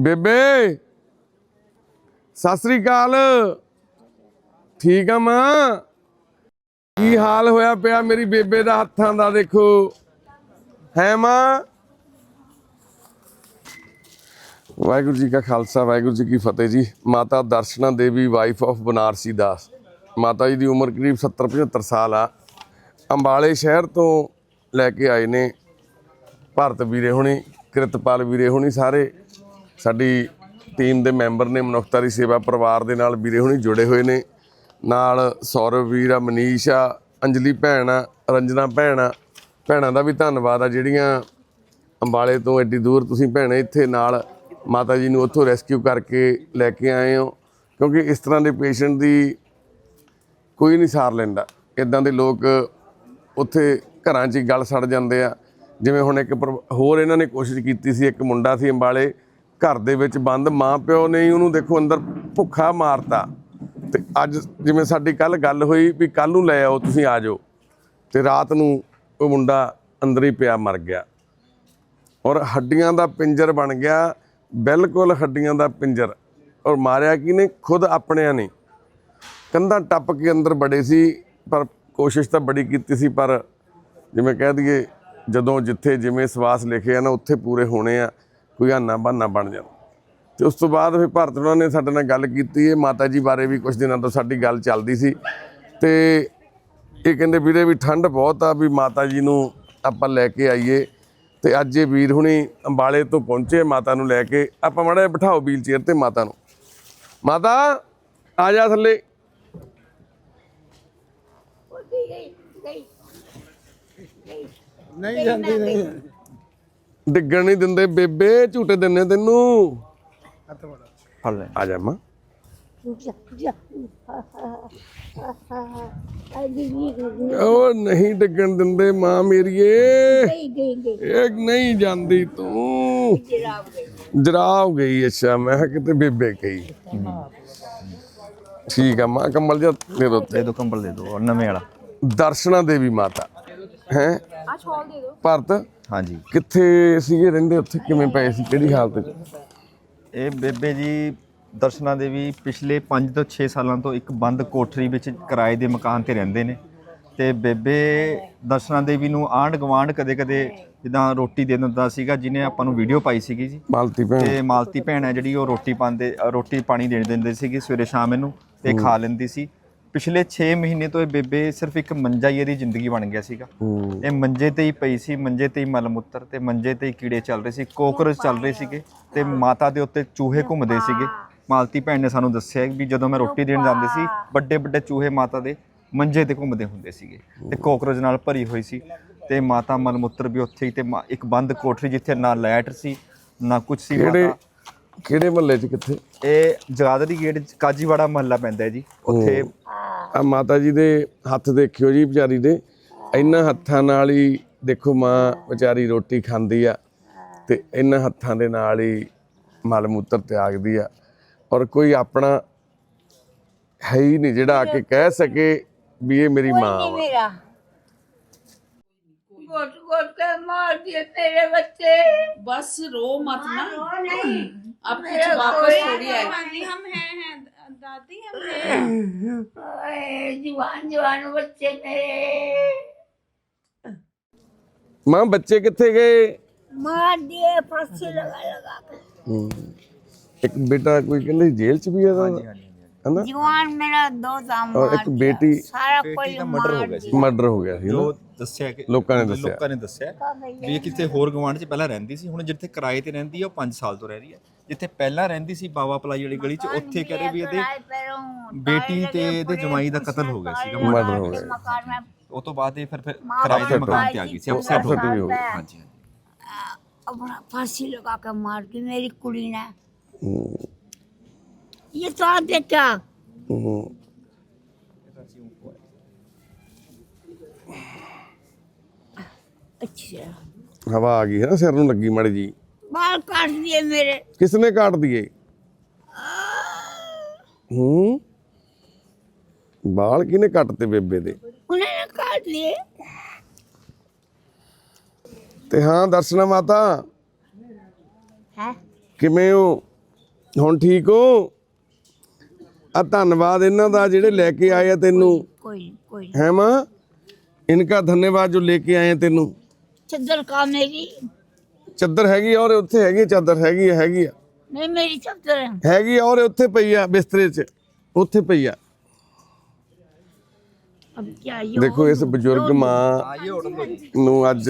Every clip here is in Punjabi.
ਬੇਬੇ, ਸਤਿ ਸ੍ਰੀ ਅਕਾਲ। ਠੀਕ ਆ ਮਾਂ? ਕੀ ਹਾਲ ਹੋਇਆ ਪਿਆ ਮੇਰੀ ਬੇਬੇ ਦਾ ਹੱਥਾਂ ਦਾ ਦੇਖੋ? ਹੈ ਮਾਂ? ਵਾਹਿਗੁਰੂ ਜੀ ਕਾ ਖਾਲਸਾ, ਵਾਹਿਗੁਰੂ ਜੀ ਕੀ ਫਤਿਹ ਜੀ। ਮਾਤਾ ਦਰਸ਼ਨਾ ਦੇਵੀ ਵਾਈਫ ਆਫ ਬਨਾਰਸੀ ਦਾਸ। ਮਾਤਾ ਜੀ ਦੀ ਉਮਰ ਕਰੀਬ 70 75 ਸਾਲ ਆ। ਅੰਬਾਲੇ ਸ਼ਹਿਰ ਤੋਂ ਲੈ ਕੇ ਆਏ ਨੇ। ਭਾਰਤ ਵੀਰੇ ਹੁਣੀ, ਕਿਰਤਪਾਲ ਵੀਰੇ ਹੁਣੀ ਸਾਰੇ। ਸਾਡੀ ਟੀਮ ਦੇ ਮੈਂਬਰ ਨੇ ਮਨੁੱਖਤਾ ਦੀ ਸੇਵਾ ਪਰਿਵਾਰ ਦੇ ਨਾਲ ਵੀਰੇ ਹੁਣੀ ਜੁੜੇ ਹੋਏ ਨੇ। ਨਾਲ ਸੌਰਵ ਵੀਰ ਆ, ਮਨੀਸ਼ ਆ, ਅੰਜਲੀ ਭੈਣ ਆ, ਰੰਜਨਾ ਭੈਣ ਆ। ਭੈਣਾਂ ਦਾ ਵੀ ਧੰਨਵਾਦ ਆ, ਜਿਹੜੀਆਂ ਅੰਬਾਲੇ ਤੋਂ ਐਡੀ ਦੂਰ ਤੁਸੀਂ ਭੈਣੇ ਇੱਥੇ ਨਾਲ ਮਾਤਾ ਜੀ ਨੂੰ ਉੱਥੋਂ ਰੈਸਕਿਊ ਕਰਕੇ ਲੈ ਕੇ ਆਏ ਹੋ। ਕਿਉਂਕਿ ਇਸ ਤਰ੍ਹਾਂ ਦੇ ਪੇਸ਼ੈਂਟ ਦੀ ਕੋਈ ਨਹੀਂ ਸਾਰ ਲੈਂਦਾ। ਇਦਾਂ ਦੇ ਲੋਕ ਉੱਥੇ ਘਰਾਂ 'ਚ ਹੀ ਗਲ ਸੜ ਜਾਂਦੇ ਆ। ਜਿਵੇਂ ਹੁਣ ਇੱਕ ਪਰ- ਹੋਰ ਇਹਨਾਂ ਨੇ ਕੋਸ਼ਿਸ਼ ਕੀਤੀ ਸੀ, ਇੱਕ ਮੁੰਡਾ ਸੀ ਅੰਬਾਲੇ ਘਰ ਦੇ ਵਿੱਚ ਬੰਦ, ਮਾਂ ਪਿਓ ਨੇ ਹੀ ਉਹਨੂੰ ਦੇਖੋ ਅੰਦਰ ਭੁੱਖਾ ਮਾਰਤਾ। ਤੇ ਅੱਜ ਜਿਵੇਂ ਸਾਡੀ ਕੱਲ ਗੱਲ ਹੋਈ ਵੀ ਕੱਲ ਨੂੰ ਲੈ ਆਓ, ਤੁਸੀਂ ਆ ਜਾਓ। ਤੇ ਰਾਤ ਨੂੰ ਉਹ ਮੁੰਡਾ ਅੰਦਰ ਹੀ ਪਿਆ ਮਰ ਗਿਆ। ਔਰ ਹੱਡੀਆਂ ਦਾ ਪਿੰਜਰ ਬਣ ਗਿਆ, ਬਿਲਕੁਲ ਹੱਡੀਆਂ ਦਾ ਪਿੰਜਰ। ਔਰ ਮਾਰਿਆ ਕਿਨੇ ਖੁਦ ਆਪਣਿਆਂ ਨੇ। ਕੰਧਾਂ ਟੱਪ ਕੇ ਅੰਦਰ ਬੜੇ ਸੀ, ਪਰ ਕੋਸ਼ਿਸ਼ ਤਾਂ ਬੜੀ ਕੀਤੀ ਸੀ, ਪਰ ਜਿਵੇਂ ਕਹਿ ਦਈਏ, ਜਦੋਂ ਜਿੱਥੇ ਜਿਵੇਂ ਸਵਾਸ ਲਿਖੇ ਆ ਨਾ, ਉੱਥੇ ਪੂਰੇ ਹੋਣੇ ਆ। ਕੋਈ ਆਨਾ ਬਹਾਨਾ ਬਣ ਜਾਂਦਾ ਤੇ ਉਸ ਤੋਂ ਬਾਅਦ ਫਿਰ ਭਾਰਤ ਉਹਨਾਂ ਨੇ ਸਾਡੇ ਨਾਲ ਗੱਲ ਕੀਤੀ ਹੈ ਮਾਤਾ ਜੀ ਬਾਰੇ ਵੀ ਕੁਝ ਦਿਨਾਂ ਤੋਂ ਸਾਡੀ ਗੱਲ ਚੱਲਦੀ ਸੀ। ਤੇ ਇਹ ਕਹਿੰਦੇ ਵੀਰੇ ਵੀ ਠੰਡ ਬਹੁਤ ਆ ਵੀ ਮਾਤਾ ਜੀ ਨੂੰ ਆਪਾਂ ਲੈ ਕੇ ਆਈਏ। ਤੇ ਅੱਜ ਇਹ ਵੀਰ ਹੁਣੀ ਅੰਬਾਲੇ ਤੋਂ ਪਹੁੰਚੇ ਮਾਤਾ ਨੂੰ ਲੈ ਕੇ। ਆਪਾਂ ਮਾੜਾ ਜਿਹਾ ਬਿਠਾਓ ਵੀਲ ਚੇਅਰ ਤੇ ਮਾਤਾ ਨੂੰ। ਮਾਤਾ ਆ ਜਾ ਥੱਲੇ। ਨਹੀਂ ਜਾਂਦੀ ਨਹੀਂ। ਡਿੱਗਣ ਨਹੀਂ ਦਿੰਦੇ ਬੇਬੇ ਝੂਟੇ ਦਿੰਨੇ ਤੈਨੂੰ। ਹੱਥ ਬੜਾ ਫੜ ਲੈ ਆ ਜਾ ਮਾਂ। ਉਹ ਨਹੀਂ ਡਿੱਗਣ ਦਿੰਦੇ ਮਾਂ ਮੇਰੀਏ। ਇਹ ਨਹੀਂ ਜਾਂਦੀ ਤੂੰ। ਜਰਾਬ ਗਈ ਅੱਛਾ ਮੈਂ ਕਿਤੇ ਬੇਬੇ ਗਈ। ਠੀਕ ਆ ਮਾਂ ਕੰਬਲ ਜਾ ਦੇ ਦੋ ਦੇ ਦੋ ਕੰਬਲ ਦੇ ਦੋ ਨਵੇਂ ਵਾਲਾ। ਦਰਸ਼ਨਾ ਦੇਵੀ ਮਾਤਾ। ਹੈ? ਆ ਛੋਲ ਦੇ ਦੋ ਭਾਰਤ? ਹਾਂਜੀ। ਕਿੱਥੇ ਸੀਗੇ ਰਹਿੰਦੇ ਉੱਥੇ? ਕਿਵੇਂ ਪਏ ਸੀ? ਕਿਹੜੀ ਹਾਲਤ 'ਚ? ਇਹ ਬੇਬੇ ਜੀ ਦਰਸ਼ਨਾ ਦੇਵੀ ਪਿਛਲੇ 5 ਤੋਂ 6 ਸਾਲਾਂ ਤੋਂ ਇੱਕ ਬੰਦ ਕੋਠਰੀ ਵਿੱਚ ਕਿਰਾਏ ਦੇ ਮਕਾਨ ਤੇ ਰਹਿੰਦੇ ਨੇ। ਤੇ ਬੇਬੇ ਦਰਸ਼ਨਾ ਦੇਵੀ ਨੂੰ ਆਂਢ ਗਵਾਂਢ ਕਦੇ-ਕਦੇ ਜਿੱਦਾਂ ਰੋਟੀ ਦੇ ਦਿੰਦਾ ਸੀਗਾ ਜਿਹਨੇ ਆਪਾਂ ਨੂੰ ਵੀਡੀਓ ਪਾਈ ਸੀਗੀ ਜੀ। ਮਾਲਤੀ ਭੈਣ। ਤੇ ਮਾਲਤੀ ਭੈਣ ਹੈ ਜਿਹੜੀ ਉਹ ਰੋਟੀ ਪਾਉਂਦੇ ਰੋਟੀ ਪਾਣੀ ਦੇ ਦਿੰਦੇ ਸੀਗੇ ਸਵੇਰੇ ਸ਼ਾਮ ਇਹਨੂੰ ਤੇ ਖਾ ਲੈਂਦੀ ਸੀ। ਪਿਛਲੇ 6 ਮਹੀਨੇ ਤੋਂ ਇਹ ਬੇਬੇ ਸਿਰਫ ਇੱਕ ਮੰਜਾ ਹੀ ਇਹਦੀ ਜ਼ਿੰਦਗੀ ਬਣ ਗਿਆ ਸੀਗਾ। ਇਹ ਮੰਜੇ ਤੇ ਹੀ ਪਈ ਸੀ ਮੰਜੇ ਤੇ ਹੀ ਮਲ ਮੁੱਤਰ ਤੇ ਮੰਜੇ ਤੇ ਹੀ ਕੀੜੇ ਚੱਲ ਰਹੇ ਸੀ ਕੋਕਰੋਚ ਚੱਲ ਰਹੇ ਸੀਗੇ ਤੇ ਮਾਤਾ ਦੇ ਉੱਤੇ ਚੂਹੇ ਘੁੰਮਦੇ ਸੀਗੇ। ਮਾਲਤੀ ਭੈਣ ਨੇ ਸਾਨੂੰ ਦੱਸਿਆ ਵੀ ਜਦੋਂ ਮੈਂ ਰੋਟੀ ਦੇਣ ਜਾਂਦੇ ਸੀ ਵੱਡੇ ਵੱਡੇ ਚੂਹੇ ਮਾਤਾ ਦੇ ਮੰਜੇ ਤੇ ਘੁੰਮਦੇ ਹੁੰਦੇ ਸੀਗੇ ਤੇ ਕੋਕਰੋਚ ਨਾਲ ਭਰੀ ਹੋਈ ਸੀ ਤੇ ਮਾਤਾ ਮਲ ਮੁੱਤਰ ਵੀ ਉੱਥੇ ਹੀ ਤੇ ਇੱਕ ਬੰਦ ਕੋਠਰੀ ਜਿੱਥੇ ਨਾ ਲਾਈਟ ਸੀ ਨਾ ਕੁਝ ਸੀ ਮਾਤਾ। ਕਿਹੜੇ ਮਹੱਲੇ 'ਚ ਕਿੱਥੇ? ਇਹ ਜਗਾਦਰੀ ਗੇਟ 'ਚ ਕਾਜੀਵਾੜਾ ਮਹੱਲਾ ਪੈਂਦਾ ਹੈ ਜੀ। ਉੱਥੇ ਆ ਮਾਤਾ ਜੀ ਦੇ ਹੱਥ ਦੇਖਿਓ ਜੀ ਵਿਚਾਰੀ ਦੇ। ਇਹਨਾਂ ਹੱਥਾਂ ਨਾਲ ਹੀ ਦੇਖੋ ਮਾਂ ਵਿਚਾਰੀ ਰੋਟੀ ਖਾਂਦੀ ਆ ਤੇ ਇਹਨਾਂ ਹੱਥਾਂ ਦੇ ਨਾਲ ਹੀ ਮਲ ਮੂਤਰ ਤਿਆਗਦੀ ਆ। ਔਰ ਕੋਈ ਆਪਣਾ ਹੈ ਹੀ ਨਹੀਂ ਜਿਹੜਾ ਆ ਕੇ ਕਹਿ ਸਕੇ ਵੀ ਇਹ ਮੇਰੀ ਮਾਂ ਵਾ। घोट घोट कर मार दिए मेरे बच्चे। बस रो मत ना। रो नहीं। अब कुछ वापस थोड़ी है। हम हैं हैं। दादी हम हैं। जवान जवान बच्चे मेरे। माँ बच्चे कितने गए? मार दिए फांसी लगा लगा हम्म। एक बेटा कोई कहने जेल च भी है हाँ तो? हाँ ਹਨਾ ਜਵਾਨ ਮੇਰਾ ਦੋ ਦਾਮ ਔਰ ਇੱਕ ਬੇਟੀ ਸਾਰਾ ਕੋਈ ਮਰਡਰ ਹੋ ਗਿਆ ਸੀ। ਮਰਡਰ ਹੋ ਗਿਆ ਸੀ ਜੋ ਦੱਸਿਆ ਕਿ ਲੋਕਾਂ ਨੇ ਦੱਸਿਆ। ਲੋਕਾਂ ਨੇ ਦੱਸਿਆ ਵੀ ਇਹ ਕਿਤੇ ਹੋਰ ਗਵਾਂਢ 'ਚ ਪਹਿਲਾਂ ਰਹਿੰਦੀ ਸੀ। ਹੁਣ ਜਿੱਥੇ ਕਿਰਾਏ ਤੇ ਰਹਿੰਦੀ ਆ ਉਹ 5 ਸਾਲ ਤੋਂ ਰਹਿ ਰਹੀ ਹੈ ਜਿੱਥੇ ਪਹਿਲਾਂ ਰਹਿੰਦੀ ਸੀ ਬਾਵਾ ਪਲਾਈ ਵਾਲੀ ਗਲੀ 'ਚ ਉੱਥੇ ਕਹਿੰਦੇ ਵੀ ਇਹਦੇ ਬੇਟੀ ਤੇ ਇਹਦੇ ਜਮਾਈ ਦਾ ਕਤਲ ਹੋ ਗਿਆ ਸੀ ਮਰਡਰ ਹੋ ਗਿਆ। ਉਹ ਤੋਂ ਬਾਅਦ ਇਹ ਫਿਰ ਕਿਰਾਏ ਦੇ ਮਕਾਨ ਤੇ ਆ ਗਈ ਸੀ। ਅਪਸੈਟ ਹੋ ਗਈ। ਹਾਂਜੀ ਹਾਂਜੀ। ਆਪਣਾ ਫਾਂਸੀ ਲਗਾ ਕੇ ਮਾਰ ਕੇ ਮੇਰੀ ਕੁੜੀ ਨੇ। Jest to Andryka. Mhm. ਅੱਛਾ। ਹਵਾ ਆ ਗਈ ਹੈ ਨਾ ਸਿਰ ਨੂੰ ਲੱਗੀ ਮਾੜੀ ਜੀ ਬਾਲ ਕੱਟ ਦਿਏ ਮੇਰੇ। ਕਿਸ ਨੇ ਕਾਟ ਦਿਏ ਹੂੰ। ਬਾਲ ਕਿਨੇ ਕੱਟਤੇ ਬੇਬੇ ਦੇ? ਉਹਨੇ ਨਾ ਕੱਟ ਲਏ ਤੇ ਹਾਂ ਦਰਸ਼ਨਾ ਮਾਤਾ। ਹੈ? ਕਿਵੇਂ ਹੋ? ਹੁਣ ਠੀਕ ਹੋ? ਆ ਧੰਨਵਾਦ ਇਹਨਾਂ ਦਾ ਜਿਹੜੇ ਲੈ ਕੇ ਆਏ ਆ ਤੈਨੂੰ। ਕੋਈ ਕੋਈ ਹੈ ਮਾਂ? ਇਨਕਾ ਧੰਨਵਾਦ ਜੋ ਲੈ ਕੇ ਆਏ ਆ ਤੈਨੂੰ। ਚੱਦਰ ਕਾ ਮੇਰੀ ਚੱਦਰ ਹੈਗੀ ਔਰ ਉੱਥੇ ਹੈਗੀ ਚੱਦਰ ਹੈਗੀ ਹੈਗੀ ਆ। ਨਹੀਂ ਮੇਰੀ ਚੱਦਰ ਹੈਗੀ ਔਰ ਉੱਥੇ ਪਈ ਆ ਬਿਸਤਰੇ 'ਚ। ਉੱਥੇ ਪਈ ਆ। ਦੇਖੋ ਇਸ ਬਜ਼ੁਰਗ ਮਾਂ ਨੂੰ ਅੱਜ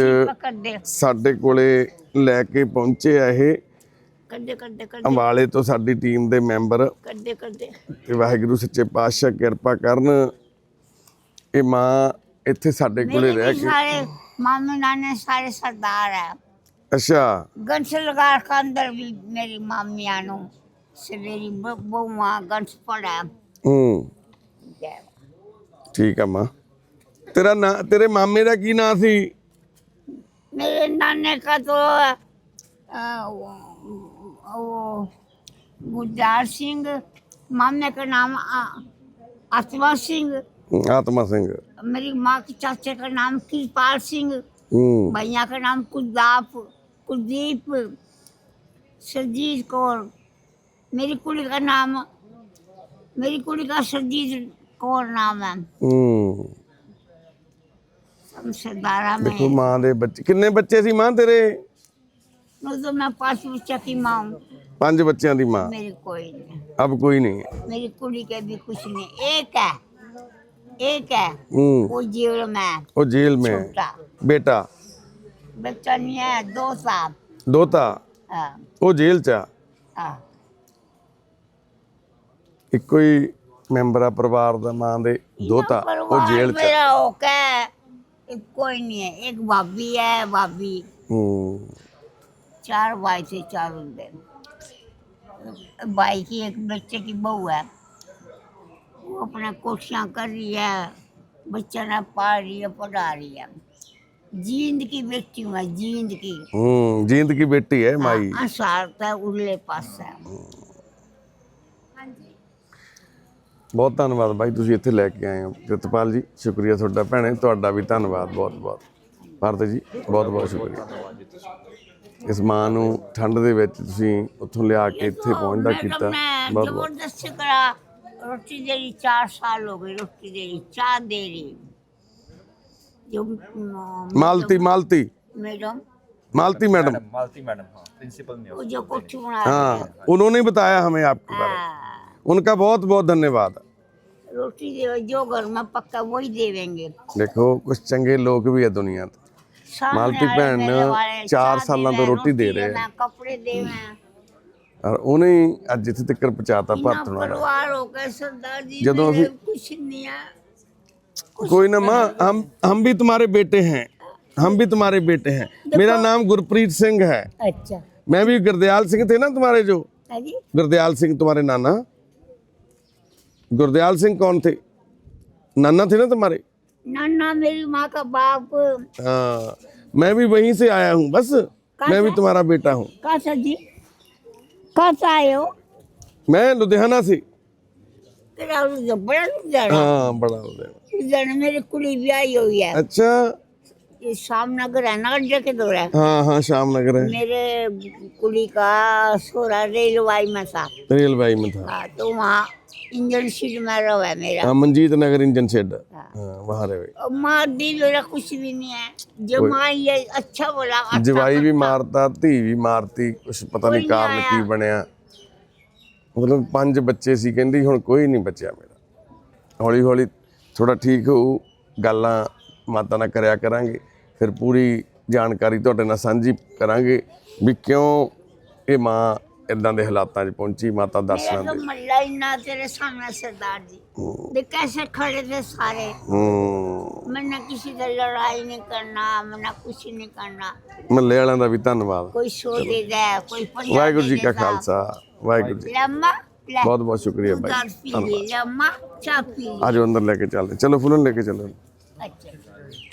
ਸਾਡੇ ਕੋਲੇ ਲੈ ਕੇ ਪਹੁੰਚੇ ਆ ਕੱਢੇ ਕੱਢੇ ਕੱਢੇ। ਅੰਬਾਲੇ ਤੋਂ ਸਾਡੀ ਟੀਮ ਦੇ ਮੈਂਬਰ। ਕੱਢੇ ਕੱਢੇ। ਤੇ ਵਾਹਿਗੁਰੂ ਸੱਚੇ ਪਾਤਸ਼ਾਹ ਕਿਰਪਾ ਕਰਨ। ਇਹ ਮਾਂ ਇੱਥੇ ਸਾਡੇ ਕੋਲੇ ਰਹਿ ਕੇ ਸਾਰੇ ਮਾਮੇ ਨਾਨੇ ਸਾਰੇ ਸਰਦਾਰ ਹੈ ਅੱਛਾ। ਗੰਸਲਗਾਰ ਖਾਂਦਰ ਵੀ ਮੇਰੀ ਮਾਮੀਆਂ ਨੂੰ ਸਵੇਰੀ ਬਹੂਆ ਗੰਸ ਪੜਾ ਹੂੰ। ਠੀਕ ਆ ਮਾਂ। ਤੇਰਾ ਨਾਂ ਤੇਰੇ ਮਾਮੇ ਦਾ ਕੀ ਨਾਂ ਸੀ? ਮੇਰੇ ਨਾਨੇ ਕਾ ਤੋਂ वो गुजार सिंह मामे का नाम आत्मा सिंह। आत्मा सिंह। मेरी माँ के चाचे का नाम कृपाल सिंह। हम्म। भैया का नाम कुलदाप कुलदीप सरजीत कौर। मेरी कुड़ी का नाम मेरी कुड़ी का सरजीत कौर नाम है। हम्म। हम सरदारा में माँ दे बच्चे कितने बच्चे सी माँ तेरे? ਤੇਰੇ वो तो मैं पांच बच्चा की माँ हूँ ਪੰਜ ਬੱਚਿਆਂ ਦੀ ਮਾਂ मेरी कोई नहीं ਅਬ ਕੋਈ ਨਹੀਂ ਹੈ मेरी कुड़ी के भी कुछ नहीं एक है एक है ਹੂੰ वो जेल में है, ਉਹ ਜੇਲ੍ਹ में है। छोटा ਬੇਟਾ बच्चा नहीं है दो साल ਦੋਤਾ हाँ, ਉਹ ਜੇਲ੍ਹ ਚ ਆ हाँ। ਇੱਕੋ ਹੀ ਮੈਂਬਰ ਆ ਪਰਿਵਾਰ ਦਾ ਮਾਂ ਦੇ ਦੋਤਾ यहाँ ਉਹ परिवार ਜੇਲ੍ਹ ਚ ਆ। मेरा होका है एक कोई नहीं है एक भाभी है भाभी ਹੂੰ चार भाई थे चारों दिन भाई की एक बच्चे की बहू है वो अपना कोशियाँ कर रही है बच्चा ना पाल रही है पढ़ा रही है जींद की बेटी हूँ मैं जींद की ਹੂੰ ਜੀਂਦ ਕੀ ਬੇਟੀ ਹੈ ਮਾਈ अंसार का उरले पास है ਬਹੁਤ ਧੰਨਵਾਦ ਬਾਈ ਤੁਸੀਂ ਇੱਥੇ ਲੈ ਕੇ ਆਏ ਹੋ ਪ੍ਰਿਤਪਾਲ ਜੀ ਸ਼ੁਕਰੀਆ ਤੁਹਾਡਾ ਭੈਣੇ ਤੁਹਾਡਾ ਵੀ ਧੰਨਵਾਦ ਬਹੁਤ ਬਹੁਤ ਭਾਰਤ ਜੀ ਬਹੁਤ ਬਹੁਤ ਸ਼ੁਕਰੀਆ ਇਸ ਮਾਂ ਨੂੰ ਠੰਡ ਦੇ ਵਿੱਚ ਤੁਸੀਂ ਉੱਥੋਂ ਲਿਆ ਕੇ ਇੱਥੇ ਪਹੁੰਚਦਾ मैडम ਕੀਤਾ ने ਬਹੁਤ ਬਹੁਤ जबरदस्ती करा रोटी दे रही चार साल हो गए रोटी दे रही चाय दे रही जो अम, Malti Malti madam Malti madam Malti madam हाँ प्रिंसिपल ने वो जो कोठी बना हाँ उन्होंने बताया हमें आपके बारे में हाँ, उनका बहुत बहुत धन्यवाद रोटी दे जो घर में पक्का वही देवेंगे देखो कुछ चंगे लोग भी है दुनिया तो सामने मालती वाले भैन मेरे वाले चार चाय सालों दे तो रहे हैं, रोटी दे रहे हैं, कपड़े दे रहे हैं और उन्हें ही ਅੱਜ ਜਿੱਥੇ ਤੱਕ ਪਹੁੰਚਾਤਾ इतना ਭਾਰਤ ਨੂੰ परिवार हो गए सरदार जी ਜਦੋਂ मेरे ਅਸੀਂ- कुछ नहीं है कोई ना माँ हम हम भी तुम्हारे बेटे हैं हम भी तुम्हारे बेटे हैं मेरा नाम गुरप्रीत सिंह है अच्छा मैं भी गुरदयाल सिंह थे ना तुम्हारे जो है जी गुरदयाल सिंह तुम्हारे नाना गुरदयाल सिंह कौन थे नाना थे ना तुम्हारे नाना मेरी माँ का बाप। हाँ मैं भी वहीं से आया हूँ बस। मैं भी तुम्हारा बेटा हूँ। कहाँ जी? कहाँ से आए हो? मैं लुधियाना से। बड़ा लुधियाना। हाँ बड़ा लुधियाना। लुधियाना मेरी कुड़ी भी आई हुई है। अच्छा। ये शाम नगर है ना अड्डे के दौर है हाँ हाँ शाम नगर है मेरे कुड़ी का सोरा रेलवाई में था रेलवाई में था हाँ तो वहाँ इंजन सीट में रहा है मेरा हाँ मंजीत नगर इंजन शेड हाँ वहाँ रहे और माँ दी मेरा कुछ भी नहीं है जो माँ ये अच्छा बोला अच्छा ਜਵਾਈ ਵੀ ਮਾਰਤਾ ਧੀ ਵੀ ਮਾਰਤੀ ਕੁਛ ਪਤਾ ਨਹੀਂ ਕੋਈ ਨਹੀਂ ਕਾਰਨ ਆਇਆ। ਕੀ ਬਣਿਆ ਮਤਲਬ ਪੰਜ ਬੱਚੇ ਸੀ ਕਹਿੰਦੀ ਹੁਣ ਕੋਈ ਨਹੀਂ ਬਚਿਆ ਮੇਰਾ ਹੌਲੀ ਹੌਲੀ ਥੋੜਾ ਠੀਕ ਹੋਊ ਗੱਲਾਂ ਮਾਤਾ ਨਾਲ ਕਰਿਆ ਕਰਾਂਗੇ ਫਿਰ ਪੂਰੀ ਜਾਣਕਾਰੀ ਤੁਹਾਡੇ ਨਾਲ ਸਾਂਝੀ ਕਰਾਂਗੇ ਵੀ ਕਿਉਂ ਇਹ ਮਾਂ ਇਦਾਂ ਦੇ ਹਾਲਾਤਾਂ 'ਚ ਪਹੁੰਚੀ ਮਾਤਾ ਦਰਸ਼ਨਾਂ ਦੇ। ਮੱਲਾ ਇੰਨਾ ਤੇਰੇ ਸਾਹਮਣੇ ਸਰਦਾਰ ਜੀ। ਦੇ ਕੈਸੇ ਖੜੇ ਤੇ ਸਾਰੇ। ਮੈਨਾਂ ਕਿਸੇ ਦਾ ਲੜਾਈ ਨਹੀਂ ਕਰਨਾ ਮੈਨਾਂ ਕੁਝ ਨਹੀਂ ਕਰਨਾ। ਮੱਲੇ ਵਾਲਿਆਂ ਦਾ ਵੀ ਧੰਨਵਾਦ। ਕੋਈ ਸੋ ਦੇ ਗਿਆ ਕੋਈ ਪੰਜਾਬੀ ਵਾਹਿਗੁਰੂ ਜੀ ਕਾ ਖਾਲਸਾ ਵਾਹਿਗੁਰੂ ਜੀ। ਲੰਮਾ ਬਹੁਤ ਬਹੁਤ ਸ਼ੁਕਰੀਆ ਭਾਈ। ਧੰਨਵਾਦ। ਆਜੋ ਅੰਦਰ ਲੈ ਕੇ ਚੱਲਦੇ। ਚਲੋ ਫੁੱਲਣ ਲੈ ਕੇ ਚੱਲੋ।